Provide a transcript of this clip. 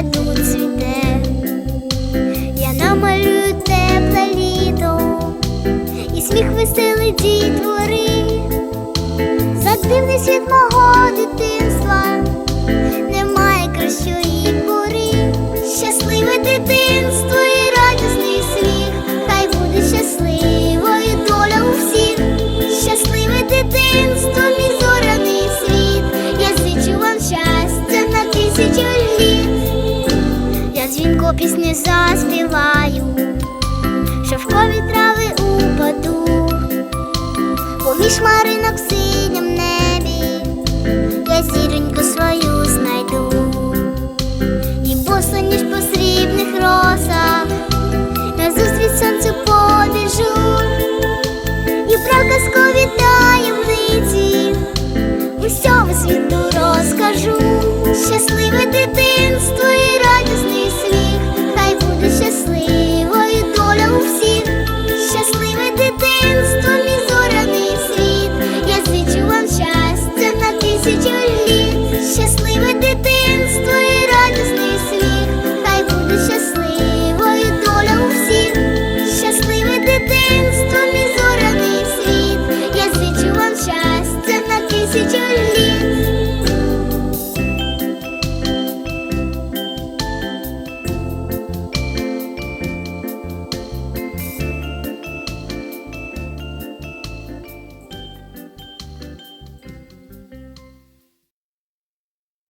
саду цвіте, я намалюю тепле і сміх веселий дітвори, за дивний світ мого дитинства немає кращої пори, щасливе дитинство я дзвінко пісні заспіваю, шовкові трави упаду, поміж маринок в синім небі, я зіроньку свою знайду, і босоніж по срібних росах, назустріч сонцю побіжу, і про казкові таємниці усьому світу розкажу, щасливе.